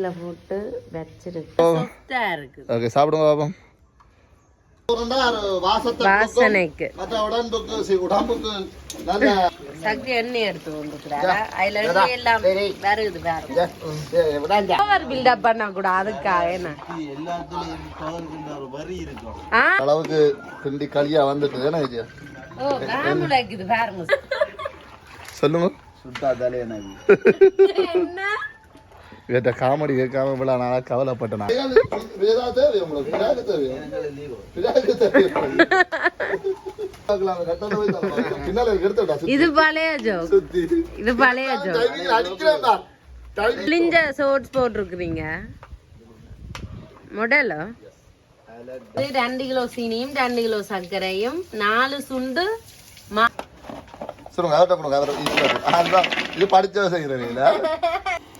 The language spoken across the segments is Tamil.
ஆவியில போட்டு வச்சிருக்கு. ஓகே சாப்பிடுங்க பாப்போம் வாசனைக்கு. மற்ற உடம்புக்கு சி- உடம்புக்கு நல்ல சக்தி எண்ணெய் எடுத்து வந்துக்கிறாரா அதுல எல்லாம் வருகுது வேற. ஓவர் பில்டப் பண்ண கூட அதுக்காக என்ன? அளவுக்கு கிண்டி களியா வந்துட்டு என்ன ஓ பாருங்க சொல்லுங்க. என்ன? இவற்ற காமெடி கேட்காம இவ்வளவு நாளா கவலைப்பட்டேன் நான். பின்னால எடுத்துடா இது பழைய ஜோக் சுத்தி. இது பழைய ஜோக் கிழிஞ்ச சோட்ஸ் போட்டிருக்கிறீங்க. மொடலோ ரெண்டு கிலோ சீனியும் ரெண்டு கிலோ சர்க்கரையும் நாலு சுண்டு மா சொல்லுங்க அவர்கிட்ட கொடுங்க. அதுதான் இது படிச்ச செய்கிறீங்களா சக்தி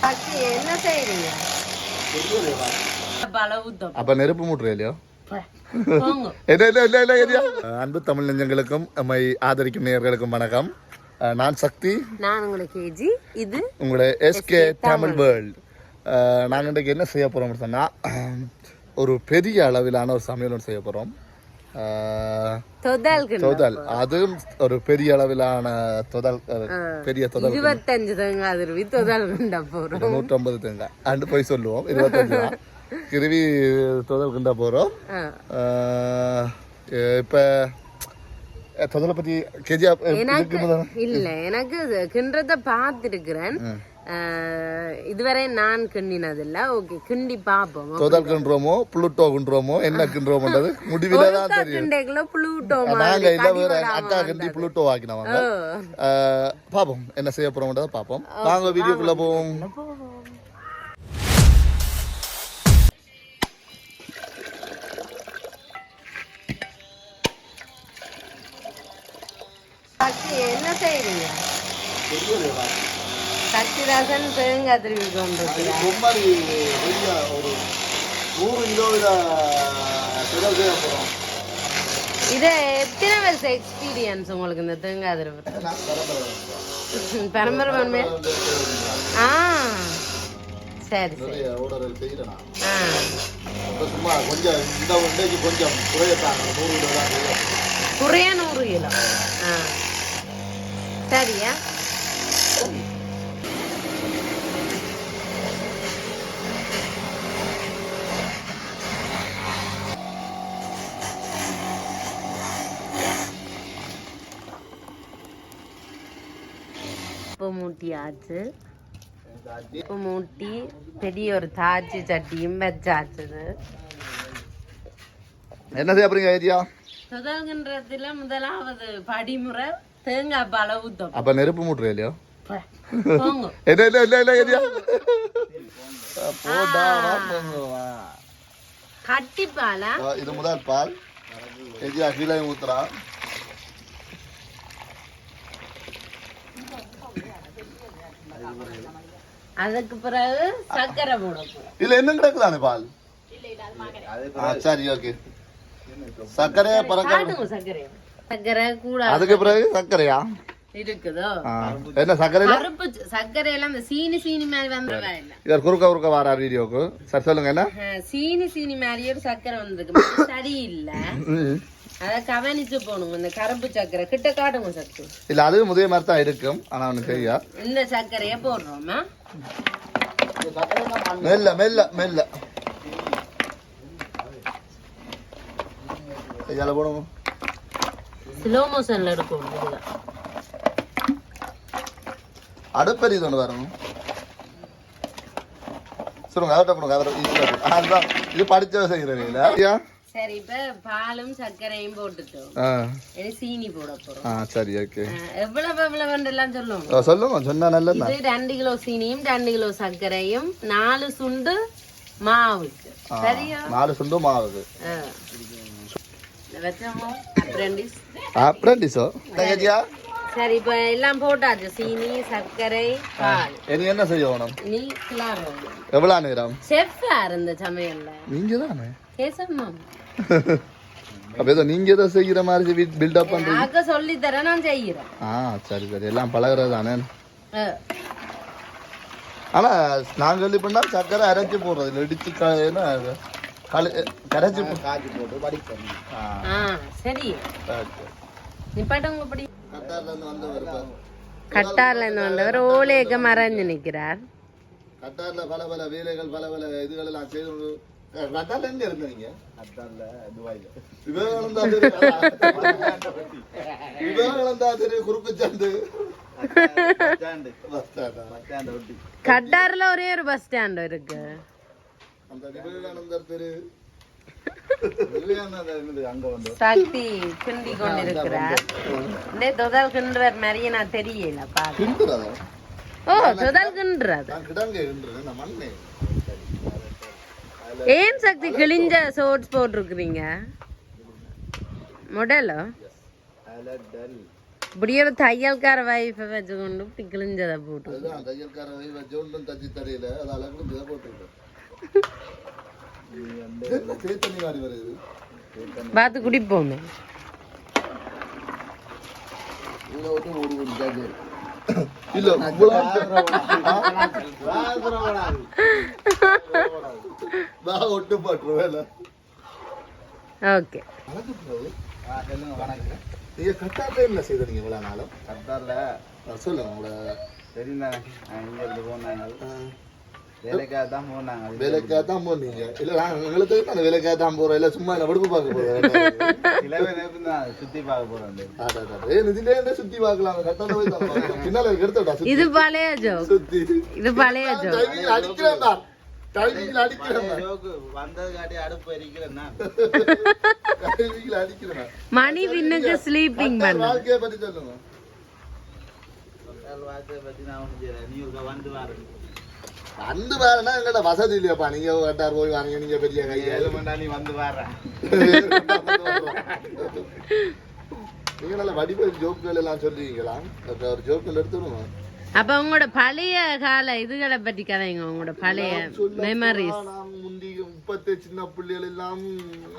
என்ன பலவுத்தம் அப்ப நெருப்பு மூட்டுறே இல்லையோ? அன்பு தமிழ் நெஞ்சங்களுக்கும் நம்மை ஆதரிக்கும் நேயர்களுக்கும் வணக்கம். நான் சக்தி. நான் உங்களுக்கு கேஜி. இது உங்களுடைய எஸ்கே தமிழ் வேர்ல்ட். நாங்கள் இன்றைக்கு என்ன செய்ய போகிறோம்னு சொன்னால் ஒரு பெரிய அளவிலான ஒரு சமையல் ஒன்று செய்ய போகிறோம் தொதல் அதுவும் ஒரு பெரிய அளவிலான தொதல் பெரிய தொதல் இருபத்தஞ்சு தேங்காய் திருவி தொதல் கிண்ட போறோம் நூற்றம்பது தேங்காய் அண்டு போய் சொல்லுவோம் இருபத்தஞ்சு கிருவி தொதல் கிண்ட போகிறோம் ஆ. இப்போ தொதலை பற்றி கேஜியா எனக்கு இல்ல எனக்கு இது கிண்டத பார்த்திருக்கிறேன் இதுவரை நான் கிண்டினதில்ல. ஓகே கிண்டி பாப்போம் தொதல் கிண்டுறோமோ புளுட்டோ கிண்டுறோமோ என்ன கிண்டுறோமோன்றது முடிவில் தான் தெரியும். புளூட்டோ நாங்க இல்ல வேற அக்கா கண்டி புளுட்டோ வாக்கினவங்க பாப்போம் என்ன செய்ய போறோம்ன்றத பாப்போம் வாங்க வீடியோக்குள்ள போவோம். என்ன செய்றீங்க? சக்திதாசன் தேங்காய் திருவி கொண்டிருக்கிறார். வெளிய ஒரு நூறு இது எத்தனை வருஷம் எக்ஸ்பீரியன்ஸ் உங்களுக்கு இந்த தேங்காய் திருவி பரம்பரை ஆ. சரி சரி. ஆ. சும்மா கொஞ்சம் இந்த இன்றைக்கு கொஞ்சம் குறையத்தாங்க நூறு கிலோ தான். குறைய நூறு கிலோ. ஆ. சரியா? உப்பு மூட்டியாச்சு உப்பு மூட்டி பெரிய ஒரு தாச்சி சட்டியும் வச்சாச்சுது. என்ன செய்ய போறீங்க ஐடியா? சுதல்கின்றதுல முதலாவது படிமுறை தேங்காய் பால ஊத்தம் அப்ப நெருப்பு மூட்டுறே இல்லையோ? போங்க. என்ன இல்ல இல்ல இல்ல ஐடியா? போடா வா, போங்க, வா. கட்டிப்பாலா? ஆ, இது முதல் பால். ஐடியா கீழே ஊத்துறா. அதுக்கு பிறகு சர்க்கரை போட போறோம் இதுல என்ன கிடக்குதானே பால்? சரி ஓகே. சர்க்கரையா பறக்க சர்க்கரை. கூட அதுக்கு பிறகு சர்க்கரையா? இருக்குதோ? என்ன கருப்பு சர்க்கரை எல்லாம் இந்த சீனி சீனி மாதிரி வந்தவா இல்ல? இவர் குறுக்க குறுக்க வாரா வீடியோக்கு. சரி சொல்லுங்க என்ன? சீனி சீனி மாதிரியே ஒரு சர்க்கரை வந்திருக்கு சரி இல்ல ம். அத கவனிச்சு போகணும். இந்த கருப்பு சர்க்கரை கிட்ட காட்டுங்க சத்து. இல்ல அது முதல் மாதிரி தான் இருக்கும். ஆனா ஒண்ணு தெரியா. இந்த சர்க்கரைய போடுறோமா? மெல்ல மெல்ல மெல்ல. ஸ்லோ மோஷன்ல எடுக்கணும் இதுதான் அடுப்பெரிய ஒன்று வரணும். சொல்லுங்க அவர்கிட்ட கொடுங்க இருக்கும் அதுதான் இது படிச்ச செய்கிறீங்களா ஐயா? சரி இப்ப பாலும் சர்க்கரையும் போட்டுட்டோம் சீனி போட போறோம் ஆ சரி ஓகே எவ்வளவு எவ்வளவு எல்லாம் சொல்லுங்க சொல்லுங்க சொன்னா நல்லதா இது ரெண்டு கிலோ சீனியும் ரெண்டு கிலோ சர்க்கரையும் நாலு சுண்டு மாவுக்கு சரியா நாலு சுண்டு வச்சோமோ அப்ரெண்டிஸ் அப்ரெண்டிஸோ சரி இப்ப எல்லாம் போட்டாச்சு. சீனி சர்க்கரை பால். இனி என்ன செய்யணும் நீ கிளார் எவ்வளோ நேரம்? செஃப் யார் இந்த சமையல்ல? நீங்க தானே கேசம்மா அப்ப ஏதோ நீங்க ஏதோ செய்யற மாதிரி பில்டப் பண்றீங்க. ஆக்க சொல்லி தர நான் செய்யறேன். ஆ சரி சரி. எல்லாம் பழகுறது தானே. ஆனா நான் சொல்லி பண்ணா சக்கரை அரைச்சி போடுறது இடிச்சு கரைச்சி காய்ச்சி போட்டு படிப்பேன் சரி. Okay. நிப்பாட்டவங்க படி. கட்டார்ல இருந்து வந்தவர் ஓலேக்க மறைஞ்சு நிக்கிறார். கத்தார்ல பல பல வேலைகள் பல பல இதுகள் எல்லாம் செய்து எங்க இருந்தீங்க துபாயில. விவேகானந்தா தெரு சந்து கட்டார்ல ஒரே ஒரு பஸ் ஸ்டாண்ட் இருக்கு. அந்த விவேகானந்தர் தெரு விவேகானந்தா இருந்தது அங்க வந்து சக்தி கிண்டி கொண்டிருக்கிறார் இந்த தொதல் கிண்டுவர் மாதிரியே நான் தெரியல பாக்க ஓ தொதல் கிண்டுறது. ஏன் சக்தி கிழிஞ்ச ஷோர்ட்ஸ் போட்டிருக்கிறீங்க? மொடலோ? இப்படியே தையல்கார வைஃபை வச்சுக்கொண்டு இப்படி கிழிஞ்சதை போட்டு தையல்கார வச்சு ஒன்றும் தச்சு தரையில அது இதை போட்டுருக்கேன். பார்த்து குடிப்போமே. ஒட்டு இல்ல நான் பாட்டுருவேன் ஓகே. நீங்க கட்டாட்ட என்ன செய்த நீங்க இவ்வளோ நாளும்? கத்தார்ல? சொல்லுங்க உங்களோட தெரிந்தாங்க இங்க இருந்து போனாங்க? வேலைக்காக தான் போனாங்க. வேலைக்காக தான் போனீங்க. இல்ல நான் எங்களுக்கு அந்த வேலைக்காக தான் போறோம் இல்ல சும்மா என்ன விடுப்பு பார்க்க என்ன பார்க்கலாம்? போய். பின்னால எடுத்துடா இது பழைய இது பழைய டைமிங்ல அடிக்கிறேன். மணி பின்னுக்கு ஸ்லீப்பிங் பண்ண. வாழ்க்கையை பத்தி சொல்லுங்க. கத்தார் வார்த்தையை பத்தி நான் ஒண்ணும் செய்யல. நீ ஒரு வந்து வாருங்க அந்த வேறனா எங்கள்ட்ட வசதி இல்லையாப்பா. நீங்க கட்டார் போய் வாங்க நீங்க பெரிய கையா நீ வந்து வார. நீங்க நல்ல வடிவேல் ஜோக்குகள் எல்லாம் சொல்லுவீங்களா அப்ப ஒரு ஜோக்குகள் எடுத்துருவோம். அப்ப உங்களோட பழைய கால இதுகளை பத்தி கதைங்க உங்களோட பழைய மெமரிஸ் முந்தி முப்பத்து சின்ன பிள்ளைகள் எல்லாம்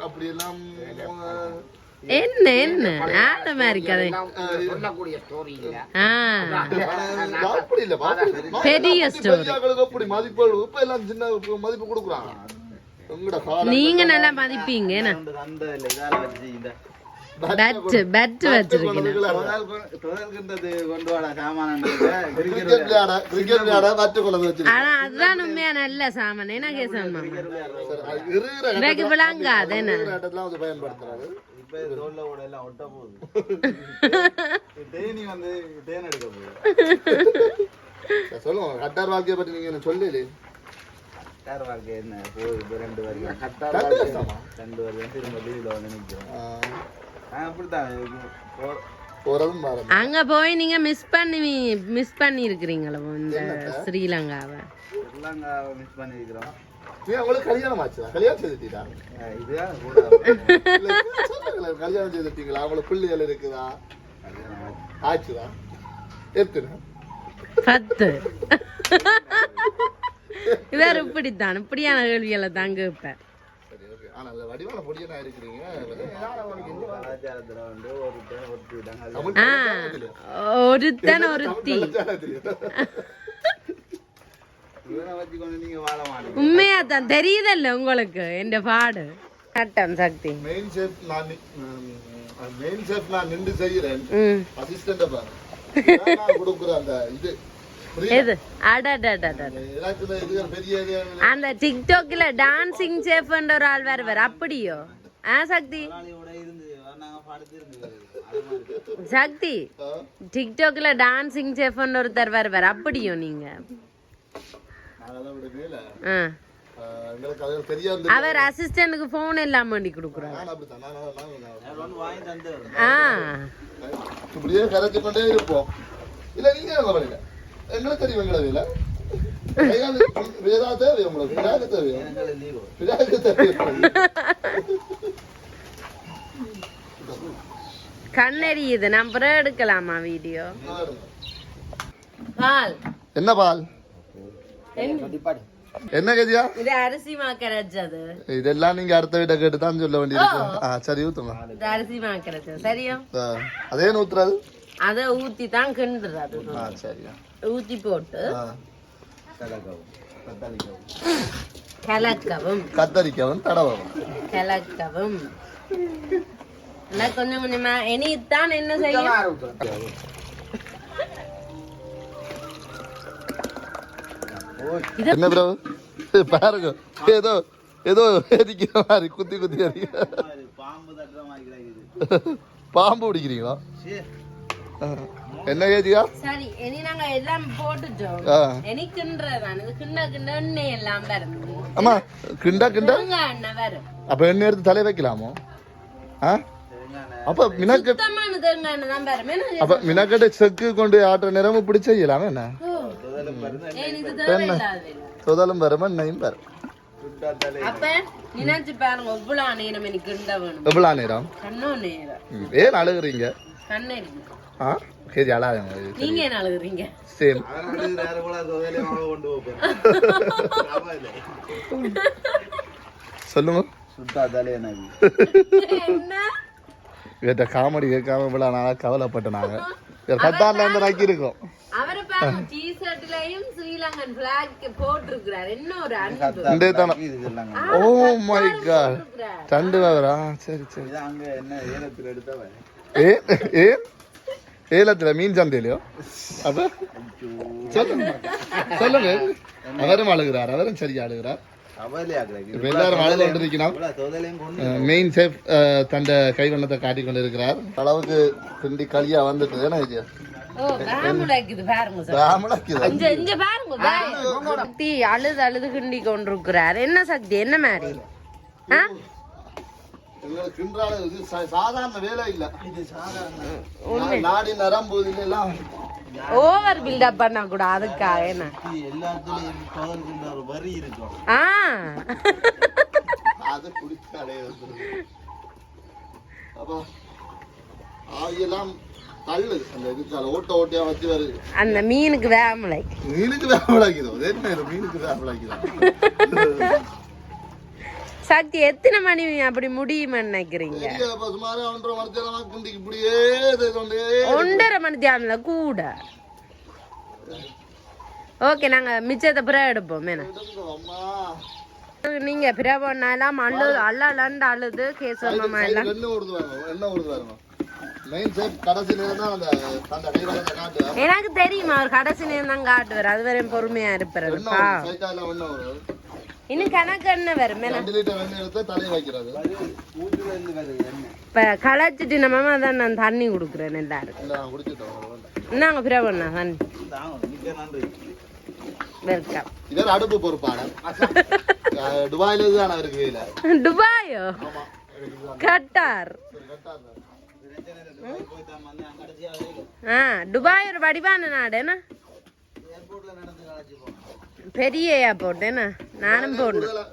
அப்படி எல்லாம் என்ன என்ன? ஆட்ட மாதிரி கதை. பெரிய காலம் நீங்க நல்லா மதிப்பீங்க அந்த பெட் பெட் வச்சிருக்கீங்க. ஆனா அதுதான் உண்மையா நல்ல சாமான். என்ன இன்றைக்கு விளங்காது என்ன? சொல்லுங்க கட்டார் வாழ்க்கையை பத்தி நீங்க என்ன சொல்லல? கட்டார் வாழ்க்கை என்ன? போகுது இப்ப ரெண்டு வரைக்கும் கட்டார் ரெண்டு வாழ்க்கை வருஷமா? ரெண்டு வரைக்கும் திரும்ப லீவ்ல வந்து நிற்கிறோம் அப்படித்தான் அங்க போய் நீங்க மிஸ் பண்ணி மிஸ் பண்ணி இருக்கிறீங்களா இந்த ஸ்ரீலங்காவை? ஸ்ரீலங்கா மிஸ் பண்ணிருக்கிறோம் நீ உங்களுக்கு கல்யாணம் ஆச்சுதா கல்யாணம் செய்துட்டீங்களா அஹ் இதுதான் கூட இல்ல, சொல்லுங்களேன், கல்யாணம் செய்துட்டீங்களா? அவங்களுக்கு பிள்ளைகள் இருக்குதா. ஆச்சுதா எத்தனை? பத்து. இவர் இப்படித்தான். இப்படியான கேள்விகளை தாங்க வைப்பேன் சரி ஓகே ஆனா அந்த பொடியனா இருக்கிறீங்க கலாச்சாரத்துல வந்து. ஒருத்தன் ஒருத்தி உண்மையா தான் தெரியுதல்ல உங்களுக்கு என் பாடு? சட்டம் சக்தி. மெயின் நான் ம், மெயின் ஷெஃப் நான் நின்று செய்கிறேன். ம். அசிஸ்டண்ட பாரு. கொடுக்குற அந்த இது? எது? அந்த டிக்டாக்ல டான்சிங் செஃப்ன்ற ஒரு ஆள் வருவார் அப்படியோ? ஆ சக்தி? கூட இருந்து நாங்க படுத்து இருந்து அது மாதிரி. சக்தி டிக்டாக்ல டான்சிங் செஃப்ன்ற ஒருத்தர் வருவார் அப்படியோ நீங்க? ஆ. அவர் அசிஸ்டன்ட்டுக்கு ஃபோன் எல்லாம் பண்ணி கொடுக்குறாரு. ஆ. இப்படியே கரைச்சு கொண்டே இருப்போம். இல்ல நீங்க எங்களுக்கு தெரியும் எங்களை வேலை? வேதா தேவை உங்களுக்கு? விடாக்கு தேவையா விடாக்கு தேவையா கண்ணெரியுது நம்ம எடுக்கலாமா வீடியோ பால். என்ன பால்? என்ன கதியா? இது அரிசி மாக்கரைச்சது இதெல்லாம் நீங்க அடுத்த வீட்டை கேட்டு தான் சொல்ல வேண்டியது ஆ சரி ஊத்துங்க இது அரிசி மாக்கரைச்சது சரியா? அதே ஊத்துறாது அதை ஊத்தி தான் கிண்டுறது சரியா ஊத்தி போட்டு கலக்கவும். கத்தரிக்கவும். தடவவும். கலக்கவும். கொஞ்சம் கொஞ்சமா இனித்தான் என்ன செய்யும்? என்ன ப்ரோ பாருங்க. ஏதோ ஏதோ எரிக்கிற மாதிரி குத்தி குத்தி எரிக்கிற பாம்பு தட்டுற மாதிரி கிடைக்குது. பாம்பு பிடிக்கிறீங்களா. என்ன ஏஜியா? சரி இனி நாங்க எல்லாம் போட்டுட்டோம். இனி கிண்டுறதான் இது கிண்ட கிண்ட எண்ணெய் எல்லாம் வரும் அம்மா கிண்டா கிண்டா? எண்ணெய் வரும். அப்ப எண்ணெய் எடுத்து தலை வைக்கலாமோ? அப்ப மினக்கட் சுத்தமான தேங்காய் எண்ணெய் தான் வரும். என்ன அப்ப மினக்கட்டை செக்கு கொண்டு ஆட்டுற நிறம பிடிச்ச செய்யலாமா என்ன. சொதலும் வரும் எண்ணெயும் வரும். நினைச்சு பாருங்க எவ்வளவு நேரம் எனக்கு கிண்ட வேணும். எவ்வளோ நேரம்? கண்ணோ நேரம். ஏன் அழுகுறீங்க? கண்ணடிக்கு ஆ? சரி அழாதுங்க நீங்க என்ன அழுகுறீங்க? சேம். சொல்லுங்க. இவர்கிட்ட காமெடி கேட்காம இவ்வளோ நாளாக கவலைப்பட்ட நாங்கள் இவர் கத்தாரில் இருந்து நக்கி இருக்கோம் அவரை பாருங்க டி ஷர்ட்லயும் ஸ்ரீலங்கன் பிளாக் போட்டிருக்கிறார். என்ன ஒரு அன்பு. இண்டே தானே இது சொல்லாங்க ஓ மை காட் வேவரா சரி சரி. இது அங்க என்ன ஏலத்துல எடுத்தவன்? ஏ ஏ ஏலத்துல மீன் சந்தையிலையோ அப்ப சொல்லுங்க சொல்லுங்க அவரும் அழுகிறார் அவரும் சரியா அழுகிறார் எல்லாரும் அழுது கொண்டிருக்கணும் இவ்வளவு தொகையிலையும் கொண்டு மெயின் சேஃப் தந்த கைவண்ணத்தை காட்டிக் கொண்டிருக்கிறார் அளவுக்கு கிண்டி களியா வந்துட்டு பாய். சக்தி அழுது அழுது கிண்டி கொண்டிருக்கிறார் என்ன சக்தி என்ன மாதிரி கிண்டால இது சா- சாதாரண வேலை இல்ல. இது சாதாரண. நா- நாடி நரம்பு இதுல எல்லாம் ஓவர் பில்டப் பண்ண கூட அதுக்காக என்ன? இது எல்லாத்துலயும் பவர்கின்ற ஒரு வரி இருக்கும். ஆ. அது குடிச்சாலே அப்போ தள்ளு அந்த இதுக்கால ஓட்ட ஓட்டியா வச்சு வருது அந்த மீனுக்கு வேமலை மீனுக்கு வேப்பலாக்கிதோ என்ன மீனுக்கு வேப்பலாக்கிதோ சக்தி எத்தனை மணி அப்படி முடியும்னு நினைக்கிறீங்க? ஒன்றரை மணி தியானில் கூட. ஓகே நாங்க மிச்சத்தை பிறகு எடுப்போம் அம்மா நீங்க பிறவனாலாம் அழு அல்லாண்டு அழுது எல்லாம். அந்த கைவரத்தை காட்டு. எனக்கு தெரியும் அவர் கடைசி நேரம் தான் காட்டுவார் அது வரையும் பொறுமையா இருப்பாருப்பா இன்னும் கணக்கு வருது என்ன இப்ப களைச்சிட்டு நம்ம தான் நான் தண்ணி கொடுக்குறேன் எல்லாருக்கும். இந்தாங்க பிறவண்ணா தண்ணி. வெல்கம் இவர் அடுப்பு பொறுப்பான துபாயில இதுதான் அவருக்கு வேலை துபாயோ. கட்டார். தான். ஆ துபாய் ஒரு வடிவான நாடு என்ன? ஏர்போர்ட்ல நடந்து கழிச்சு போனோம் பெரிய ஏர்போர்ட் என்ன நானும் போடணும்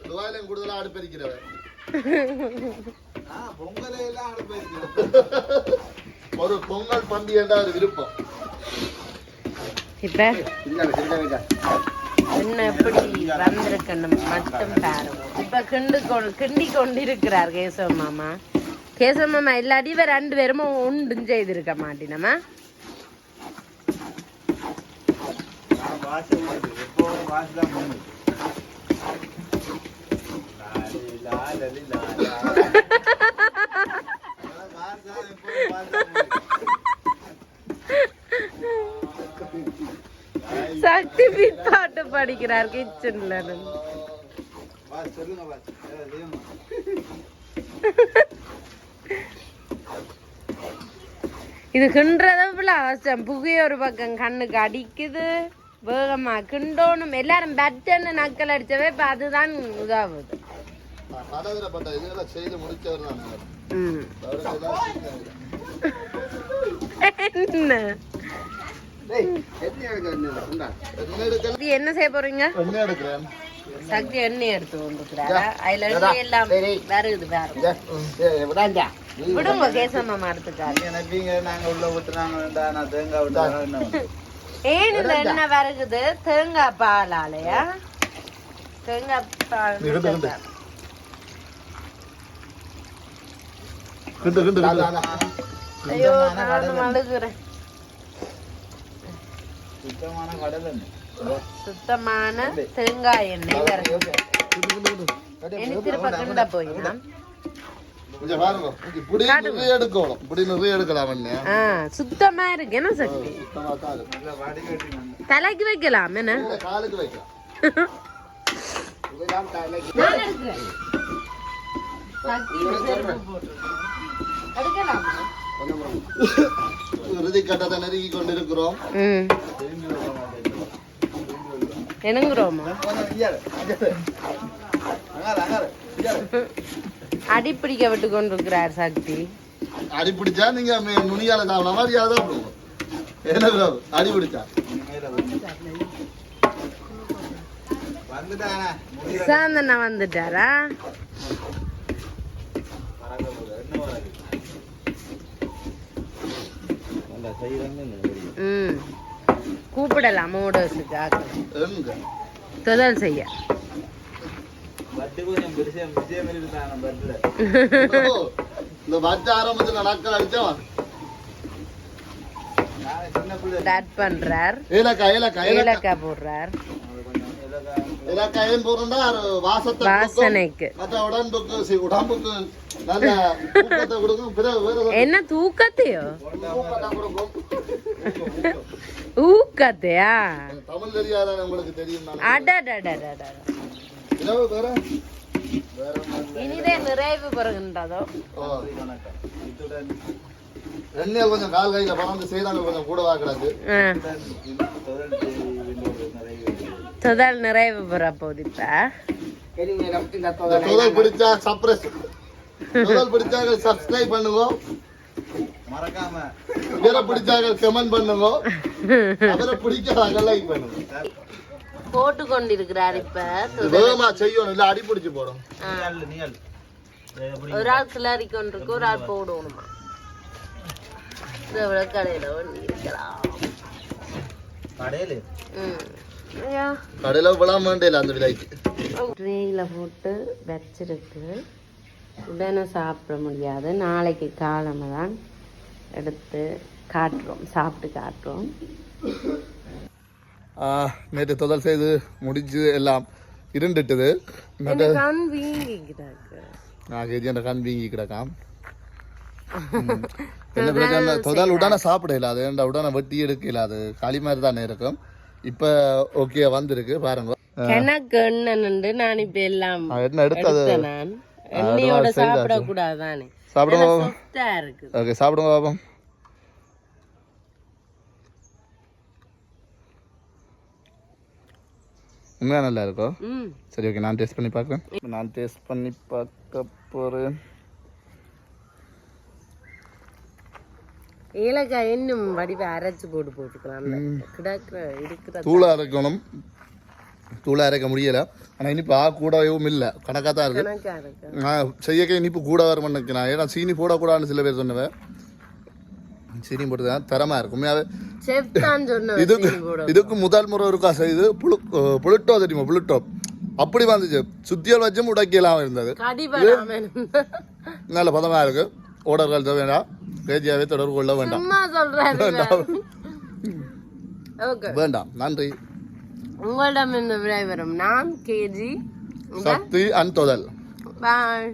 ஒரு பொங்கல் பண்டிகை ஒரு விருப்பம். இப்ப? என்ன எப்படி வந்திருக்கணும் மட்டும் பாருங்க. இப்ப கிண்டு கொண்டு கிண்டி கொண்டிருக்கிறார் கேசவ மாமா. கேசவ மாமா இல்லாட்டி இவ ரெண்டு பேரும் ஒன்றும் செய்திருக்க மாட்டினமா நான் வாசல் உண்டு. தான் சக்தி படிக்கிறார் கிச்சன்ல சொல்லுங்க இது கின்றதும் அவசியம் புகை ஒரு பக்கம் கண்ணுக்கு அடிக்குது வேகமா கிண்டோணும். எல்லாரும் பெட்டன்னு நக்கல் அடிச்சவே இப்ப அதுதான் இதாகுது. என்ன? செய்ய போறீங்க? சக்தி எண்ணெய் எடுத்து கொண்டுக்கிறாரா அதுல எண்ணெய் எல்லாம் வருது விடுங்க கேசம்மா எடுத்துக்காரு நீங்க உள்ள விட்டுறாங்க வேண்டாம் நான் தேங்காய் விட்டா என்ன வந்து ஏன் இந்த எண்ணெய் வருகுது தேங்காய் பாலாலயா? தேங்காய் பால் ஐயோ அழுகுறேன் சுத்தமான என்ன தேங்காய் எண்ணெய் இனி திருப்ப கிண்ட போயினா கொஞ்சம் பாருங்க. இப்படி நிறைய எடுக்கணும். இப்படி நிறைய எடுக்கலாம் சுத்தமா இருக்கு. என்ன சக்தி தலைக்கு வைக்கலாம். என்ன? காலுக்கு? இறுதி கட்டத்தை நெருங்கி கொண்டிருக்கிறோம். என்னங்குறோமா கொஞ்சம் இஞ்சாரு இஞ்சாரு அங்காரு அங்காரு இஞ்சாரு அடி பிடிக்க விட்டு கொண்டிருக்கிறார் சக்தி. அடி பிடிச்சா நீங்க மே- நுனியால சாப்பிட மாதிரி அதான் போகும் என்ன bro? அடி பிடிச்சா மேல வந்து வந்துட்டானே முடியல சாந்தனா வந்துட்டாரா கூப்பிடலாம் மோடோஸுக்காக எங்க? தொதல் செய்ய பட்டு கொஞ்சம் பெருசா விஜயம் இருக்காங்க பட்டுல ஓ, இந்த வச்ச ஆரம்பத்துல நக்கல் அடிச்சவன் நான் சின்ன பிள்ளை ஸ்டார்ட் பண்றார் ஏலக்காய் ஏலக்காய் ஏலக்காய் ஏலக்காய் போடுறார் அது கொஞ்சம் இலக்கா ஏலக்காய் ஏன் போடுறா வாசத்தை வாசனைக்கு கொடுக்கும். மற்ற உடம்புக்கு உடம்புக்கு நல்ல கொடுக்கும் வேற ஏதாவது என்ன தூக்கத்தையோ ஊக்கத்தையா தமிழ் தெரியாத உங்களுக்கு தெரியும் அடடடடடட இரவு வேற இனிதே நிறைவு பெறுகின்றதோ ஓ, வணக்கம் இத்துடன் எண்ணெய் கொஞ்சம் கால் கையில பறந்து செய்தாங்க கொஞ்சம் கூடவா கிடக்கு தொதல் நிறைவு பெற போகுது இப்ப பிடிச்சா சப்ரஸ் தொகல் பிடிச்சாங்க சப்ஸ்கிரைப் பண்ணுங்க மறக்காம வேற பிடிச்சாங்க கமெண்ட் பண்ணுங்க அவரை பிடிக்காத லைக் பண்ணுங்க போட்டு கொண்டிருக்கிறார் இப்ப. வேகமா செய்யணும் இல்ல அடி பிடிச்சு எப்படி ஒரு ஆள் கிளறி கொண்டிருக்கு ஒரு ஆள் போடணுமா இதை விட கடையில ஒண்ணு இருக்கலாம். கடையில? கடையில விழாம வேண்டிய அந்த விலைக்கு. ட்ரேயில் போட்டு வச்சிருக்கு. உடனே சாப்பிட முடியாது. நாளைக்கு காலமாக தான் எடுத்து காட்டுறோம். சாப்பிட்டு காட்டுறோம். நேற்று தொதல் செய்து முடிச்சு எல்லாம் இருண்டுட்டுது நான் கேஜி அந்த கண் வீங்கி கிடக்காம். என்ன பிரச்சனை? உடனே சாப்பிடல அது ஏன்டா உடனே வெட்டி எடுக்கல அது? களி மாதிரி தானே இருக்கும். இப்போ ஓகே வந்திருக்கு. பாருங்க. எனக்கு நான் இப்ப எல்லாம் என்ன எடுத்தது? நான். எண்ணெயோட சாப்பிடக்கூடாது தானே சாப்பிடுங்க ஓகே சாப்பிடுங்க பாப்போம் உண்மையா நல்லா இருக்கும் சரி ஓகே நான் டேஸ்ட் பண்ணி பார்க்குறேன். நான் டேஸ்ட் பண்ணி பார்க்க போகிறேன் ஏலக்காய் இன்னும் வடிவை அரைச்சு போட்டு போட்டுக்கலாம். கிடக்குற இருக்கிற தூளை அரைக்கணும். தூளை அரைக்க முடியல. ஆனால் இனிப்பு ஆ கூடவும் இல்லை. கணக்காக தான் இருக்கு. நான் செய்யக்க இனிப்பு கூட வர நினைக்கிறேன் ஏன்னா சீனி போடக்கூடாதுன்னு சில பேர் சொன்னவன் சீனி போட்டு தான் தரமாக இருக்கும். இதுக்கு இதுக்கு முதல் முறை இருக்கா செய்து புழு புளுட்டோ தெரியுமா? புளுட்டோ. அப்படி வந்துச்சு. சுத்தியல் வச்சும் உடைக்கலாம் இருந்தது. நல்ல பதமாக இருக்கு. ஓடர்கள் வேண்டாம் கேஜியாவே தொடர்பு கொள்ள வேண்டாம். ஓகே. வேண்டாம். நன்றி. உங்களிடம் இந்த விடைபெறும். நான் கேஜி சக்தி அண்ட் தொதல். பாய்.